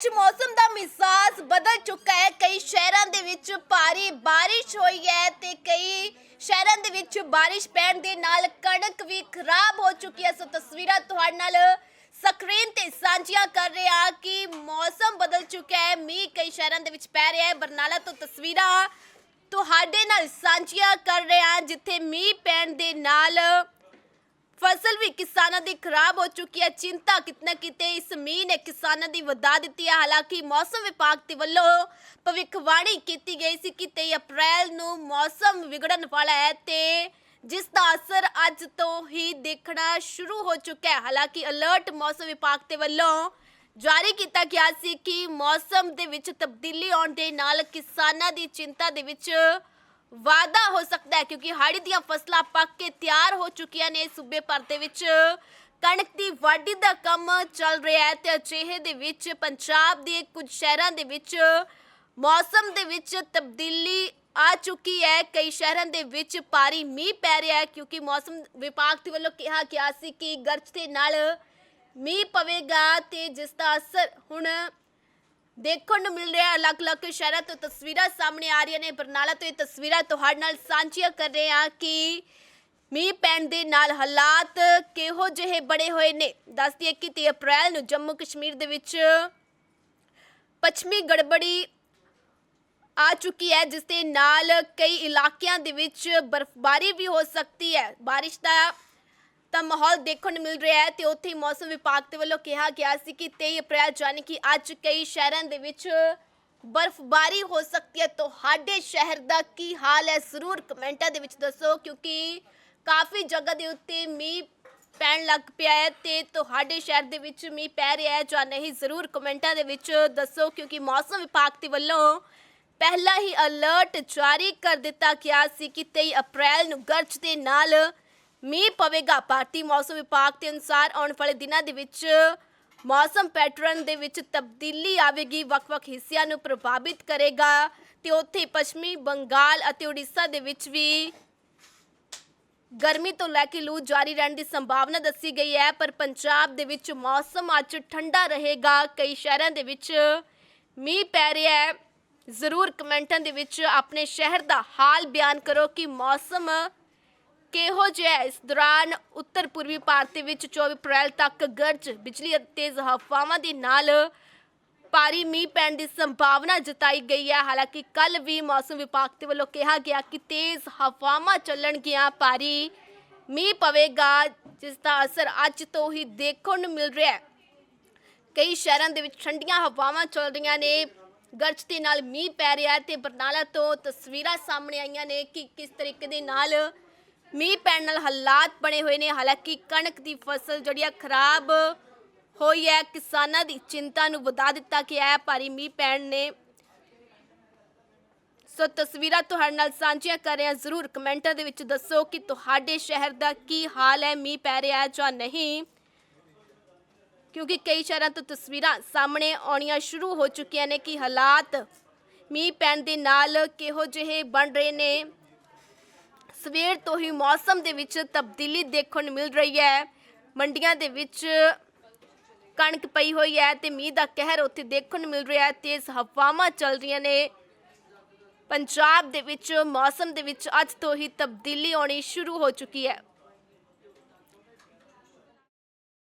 ਚ ਮੌਸਮ ਦਾ ਮਿਜ਼ਾਜ ਬਦਲ ਚੁੱਕਾ ਹੈ। ਕਈ ਸ਼ਹਿਰਾਂ ਦੇ ਵਿੱਚ ਭਾਰੀ ਬਾਰਿਸ਼ ਹੋਈ ਹੈ ਤੇ ਕਈ ਸ਼ਹਿਰਾਂ ਦੇ ਵਿੱਚ ਬਾਰਿਸ਼ ਪੈਣ ਦੇ ਨਾਲ ਕਣਕ ਵੀ ਖਰਾਬ ਹੋ ਚੁੱਕੀ ਹੈ। ਸੋ ਤਸਵੀਰਾਂ ਤੁਹਾਡੇ ਨਾਲ ਸਕਰੀਨ ਤੇ ਸਾਂਝੀਆਂ ਕਰ ਰਹੇ ਹਾਂ ਕਿ ਮੌਸਮ ਬਦਲ ਚੁੱਕਾ ਹੈ। ਮੀਂਹ ਕਈ ਸ਼ਹਿਰਾਂ ਦੇ ਵਿੱਚ ਪੈ ਰਿਹਾ ਹੈ। ਬਰਨਾਲਾ ਤੋਂ ਤਸਵੀਰਾਂ ਤੁਹਾਡੇ ਨਾਲ ਸਾਂਝੀਆਂ ਕਰ ਰਹੇ ਹਾਂ, ਜਿੱਥੇ ਮੀਂਹ ਪੈਣ ਦੇ ਨਾਲ ਫਸਲ ਵੀ ਕਿਸਾਨਾਂ ਦੀ ਖਰਾਬ ਹੋ ਚੁੱਕੀ ਹੈ। ਚਿੰਤਾ ਕਿਤਨਾ ਕਿਤੇ ਇਸ ਮੀਂਹ ਨੇ ਕਿਸਾਨਾਂ ਦੀ ਵਧਾ ਦਿੱਤੀ ਹੈ। ਹਾਲਾਂਕਿ ਮੌਸਮ ਵਿਭਾਗ ਦੇ ਵੱਲੋਂ ਭਵਿੱਖਬਾਣੀ ਕੀਤੀ ਗਈ ਸੀ ਕਿ 23 ਅਪ੍ਰੈਲ ਨੂੰ ਮੌਸਮ ਵਿਗੜਨ ਵਾਲਾ ਹੈ ਤੇ ਜਿਸ ਦਾ ਅਸਰ ਅੱਜ ਤੋਂ ਹੀ ਦੇਖਣਾ ਸ਼ੁਰੂ ਹੋ ਚੁੱਕਾ ਹੈ। ਹਾਲਾਂਕਿ ਅਲਰਟ ਮੌਸਮ ਵਿਭਾਗ ਦੇ ਵੱਲੋਂ ਜਾਰੀ ਕੀਤਾ ਗਿਆ ਸੀ ਕਿ ਮੌਸਮ ਦੇ ਵਿੱਚ ਤਬਦੀਲੀ ਆਉਣ ਦੇ ਨਾਲ ਕਿਸਾਨਾਂ ਦੀ ਚਿੰਤਾ ਦੇ ਵਿੱਚ ਵਾਧਾ ਹੋ ਸਕਦਾ ਹੈ ਕਿਉਂਕਿ ਹਾੜੀ ਦੀਆਂ ਫਸਲਾਂ ਪੱਕ ਕੇ ਤਿਆਰ ਹੋ ਚੁੱਕੀਆਂ ਨੇ ਸੂਬੇ ਭਰ ਦੇ ਵਿੱਚ। ਕਣਕ ਦੀ ਵਾਢੀ ਦਾ ਕੰਮ ਚੱਲ ਰਿਹਾ ਹੈ ਤੇ ਅਜਿਹੇ ਦੇ ਵਿੱਚ ਪੰਜਾਬ ਦੇ ਕੁਝ ਸ਼ਹਿਰਾਂ ਦੇ ਵਿੱਚ ਮੌਸਮ ਦੇ ਵਿੱਚ ਤਬਦੀਲੀ ਆ ਚੁੱਕੀ ਹੈ। ਕਈ ਸ਼ਹਿਰਾਂ ਦੇ ਵਿੱਚ ਭਾਰੀ ਮੀਂਹ ਪੈ ਰਿਹਾ ਹੈ ਕਿਉਂਕਿ ਮੌਸਮ ਵਿਭਾਗ ਦੇ ਵੱਲੋਂ ਕਿਹਾ ਗਿਆ ਸੀ ਕਿ ਗਰਜ ਦੇ ਨਾਲ ਮੀਂਹ ਪਵੇਗਾ ਤੇ ਜਿਸ ਦਾ ਅਸਰ ਹੁਣ ਦੇਖਣ ਨੂੰ ਮਿਲ ਰਿਹਾ ਅਲੱਗ-ਅਲੱਗ ਸ਼ਹਿਰਾਂ ਤੋਂ ਤਸਵੀਰਾਂ ਸਾਹਮਣੇ ਆ ਰਹੀਆਂ ਨੇ। ਬਰਨਾਲਾ ਤੋਂ ਇਹ ਤਸਵੀਰਾਂ ਤੁਹਾਡੇ ਨਾਲ ਸਾਂਝੀਆਂ ਕਰ ਰਹੇ ਹਾਂ ਕਿ ਮੀਂਹ ਪੈਣ ਦੇ ਨਾਲ ਹਾਲਾਤ ਕਿਹੋ ਜਿਹੇ ਬਣੇ ਹੋਏ ਨੇ। ਦੱਸ ਦਈਏ ਕਿ 3 ਅਪ੍ਰੈਲ ਨੂੰ ਜੰਮੂ ਕਸ਼ਮੀਰ ਦੇ ਵਿੱਚ ਪੱਛਮੀ ਗੜਬੜੀ ਆ ਚੁੱਕੀ ਹੈ, ਜਿਸ ਦੇ ਨਾਲ ਕਈ ਇਲਾਕਿਆਂ ਦੇ ਵਿੱਚ ਬਰਫ਼ਬਾਰੀ ਵੀ ਹੋ ਸਕਦੀ ਹੈ। ਬਾਰਿਸ਼ ਦਾ ਤਾਂ ਮਾਹੌਲ ਦੇਖਣ ਨੂੰ ਮਿਲ ਰਿਹਾ ਹੈ ਤੇ ਉੱਥੇ ਹੀ ਮੌਸਮ ਵਿਭਾਗ ਦੇ ਵੱਲੋਂ ਕਿਹਾ ਗਿਆ ਸੀ ਕਿ 23 ਅਪ੍ਰੈਲ ਯਾਨੀ ਕਿ ਅੱਜ ਕਈ ਸ਼ਹਿਰਾਂ ਦੇ ਵਿੱਚ ਬਰਫ਼ਬਾਰੀ ਹੋ ਸਕਦੀ ਹੈ। ਤੁਹਾਡੇ ਸ਼ਹਿਰ ਦਾ ਕੀ ਹਾਲ ਹੈ? ਜ਼ਰੂਰ ਕਮੈਂਟਾਂ ਦੇ ਵਿੱਚ ਦੱਸੋ, ਕਿਉਂਕਿ ਕਾਫੀ ਜਗ੍ਹਾ ਦੇ ਉੱਤੇ ਮੀਂਹ ਪੈਣ ਲੱਗ ਪਿਆ ਹੈ ਤੇ ਤੁਹਾਡੇ ਸ਼ਹਿਰ ਦੇ ਵਿੱਚ ਮੀਂਹ ਪੈ ਰਿਹਾ ਹੈ ਜਾਂ ਨਹੀਂ, ਜ਼ਰੂਰ ਕਮੈਂਟਾਂ ਦੇ ਵਿੱਚ ਦੱਸੋ, ਕਿਉਂਕਿ ਮੌਸਮ ਵਿਭਾਗ ਦੇ ਵੱਲੋਂ ਪਹਿਲਾਂ ਹੀ ਅਲਰਟ ਜਾਰੀ ਕਰ ਦਿੱਤਾ ਗਿਆ ਸੀ ਕਿ 23 ਅਪ੍ਰੈਲ ਨੂੰ ਗਰਜ ਦੇ ਨਾਲ ਮੀਂਹ ਪਵੇਗਾ। ਭਾਰਤੀ ਮੌਸਮ ਵਿਭਾਗ ਦੇ ਅਨੁਸਾਰ ਆਉਣ ਵਾਲੇ ਦਿਨਾਂ ਦੇ ਵਿੱਚ ਮੌਸਮ ਪੈਟਰਨ ਦੇ ਵਿੱਚ ਤਬਦੀਲੀ ਆਵੇਗੀ, ਵੱਖ-ਵੱਖ ਹਿੱਸਿਆਂ ਨੂੰ ਪ੍ਰਭਾਵਿਤ ਕਰੇਗਾ ਤੇ ਉੱਥੇ ਪੱਛਮੀ ਬੰਗਾਲ ਅਤੇ ਉੜੀਸਾ ਦੇ ਵਿੱਚ ਵੀ ਗਰਮੀ ਤੋਂ ਲੈ ਕੇ ਲੂ ਜਾਰੀ ਰਹਿਣ ਦੀ ਸੰਭਾਵਨਾ ਦੱਸੀ ਗਈ ਹੈ, ਪਰ ਪੰਜਾਬ ਦੇ ਵਿੱਚ ਮੌਸਮ ਅੱਜ ਠੰਡਾ ਰਹੇਗਾ। ਕਈ ਸ਼ਹਿਰਾਂ ਦੇ ਵਿੱਚ ਮੀਂਹ ਪੈ ਰਿਹਾ ਹੈ। ਜ਼ਰੂਰ ਕਮੈਂਟਾਂ ਦੇ ਵਿੱਚ ਆਪਣੇ ਸ਼ਹਿਰ ਦਾ ਹਾਲ ਬਿਆਨ ਕਰੋ ਕਿ ਮੌਸਮ ਕਿਹੋ ਜਿਹਾ ਹੈ? ਇਸ ਦੌਰਾਨ ਉੱਤਰ ਪੂਰਬੀ ਭਾਰਤ ਦੇ ਵਿੱਚ 24 ਅਪ੍ਰੈਲ ਤੱਕ ਗਰਜ, ਬਿਜਲੀ ਅਤੇ ਤੇਜ਼ ਹਵਾਵਾਂ ਦੇ ਨਾਲ ਭਾਰੀ ਮੀਂਹ ਪੈਣ ਦੀ ਸੰਭਾਵਨਾ ਜਤਾਈ ਗਈ ਹੈ। ਹਾਲਾਂਕਿ ਕੱਲ ਵੀ ਮੌਸਮ ਵਿਭਾਗ ਦੇ ਵੱਲੋਂ ਕਿਹਾ ਗਿਆ ਕਿ ਤੇਜ਼ ਹਵਾਵਾਂ ਚੱਲਣਗੀਆਂ, ਭਾਰੀ ਮੀਂਹ ਪਵੇਗਾ, ਜਿਸ ਦਾ ਅਸਰ ਅੱਜ ਤੋਂ ਹੀ ਦੇਖਣ ਨੂੰ ਮਿਲ ਰਿਹਾ ਹੈ। ਕਈ ਸ਼ਹਿਰਾਂ ਦੇ ਵਿੱਚ ਠੰਡੀਆਂ ਹਵਾਵਾਂ ਚੱਲ ਰਹੀਆਂ ਨੇ। ਗਰਜ ਦੇ ਨਾਲ ਮੀਂਹ ਪੈ ਰਿਹਾ ਹੈ ਤੇ ਬਰਨਾਲਾ ਤੋਂ ਤਸਵੀਰਾਂ ਸਾਹਮਣੇ ਆਈਆਂ ਨੇ ਕਿ ਕਿਸ ਤਰੀਕੇ ਦੇ ਨਾਲ ਮੀਂਹ ਪੈਣ ਨਾਲ ਹਾਲਾਤ ਬਣੇ ਹੋਏ ਨੇ। ਹਾਲਾਂਕਿ ਕਣਕ ਦੀ ਫਸਲ ਜਿਹੜੀ ਆ ਖਰਾਬ ਹੋਈ ਹੈ। ਕਿਸਾਨਾਂ ਦੀ ਚਿੰਤਾ ਨੂੰ ਵਧਾ ਦਿੱਤਾ ਗਿਆ ਹੈ। ਭਾਰੀ ਮੀਂਹ ਪੈਣ ਨੇ ਸੋ ਤਸਵੀਰਾਂ ਤੁਹਾਡੇ ਨਾਲ ਸਾਂਝੀਆਂ ਕਰ ਰਹੇ। ਹਾਂ ਜ਼ਰੂਰ ਕਮੈਂਟਾਂ ਦੇ ਵਿੱਚ ਦੱਸੋ ਕਿ ਤੁਹਾਡੇ ਸ਼ਹਿਰ ਦਾ ਕੀ ਹਾਲ ਹੈ, ਮੀਂਹ ਪੈ ਰਿਹਾ ਹੈ ਜਾਂ ਨਹੀਂ। ਕਿਉਂਕਿ ਕਈ ਸ਼ਹਿਰਾਂ ਤੋਂ ਤਸਵੀਰਾਂ ਸਾਹਮਣੇ ਆਉਣੀਆਂ ਸ਼ੁਰੂ ਹੋ ਚੁੱਕੀਆਂ ਨੇ ਕਿ ਹਾਲਾਤ ਮੀਂਹ ਪੈਣ ਦੇ ਨਾਲ ਕਿਹੋ ਜਿਹੇ ਬਣ ਰਹੇ ਨੇ। ਸਵੇਰ ਤੋਂ ਹੀ ਮੌਸਮ ਦੇ ਵਿੱਚ ਤਬਦੀਲੀ ਦੇਖਣ ਨੂੰ ਮਿਲ ਰਹੀ ਹੈ। ਮੰਡੀਆਂ ਦੇ ਵਿੱਚ ਕਣਕ ਪਈ ਹੋਈ ਹੈ ਤੇ ਮੀਂਹ ਦਾ ਕਹਿਰ ਉੱਥੇ ਦੇਖਣ ਨੂੰ ਮਿਲ ਰਿਹਾ ਹੈ। ਤੇਜ਼ ਹਵਾਵਾਂ ਚੱਲ ਰਹੀਆਂ ਨੇ। ਪੰਜਾਬ ਦੇ ਵਿੱਚ ਮੌਸਮ ਦੇ ਵਿੱਚ ਅੱਜ ਤੋਂ ਹੀ ਤਬਦੀਲੀ ਆਉਣੀ ਸ਼ੁਰੂ ਹੋ ਚੁੱਕੀ ਹੈ।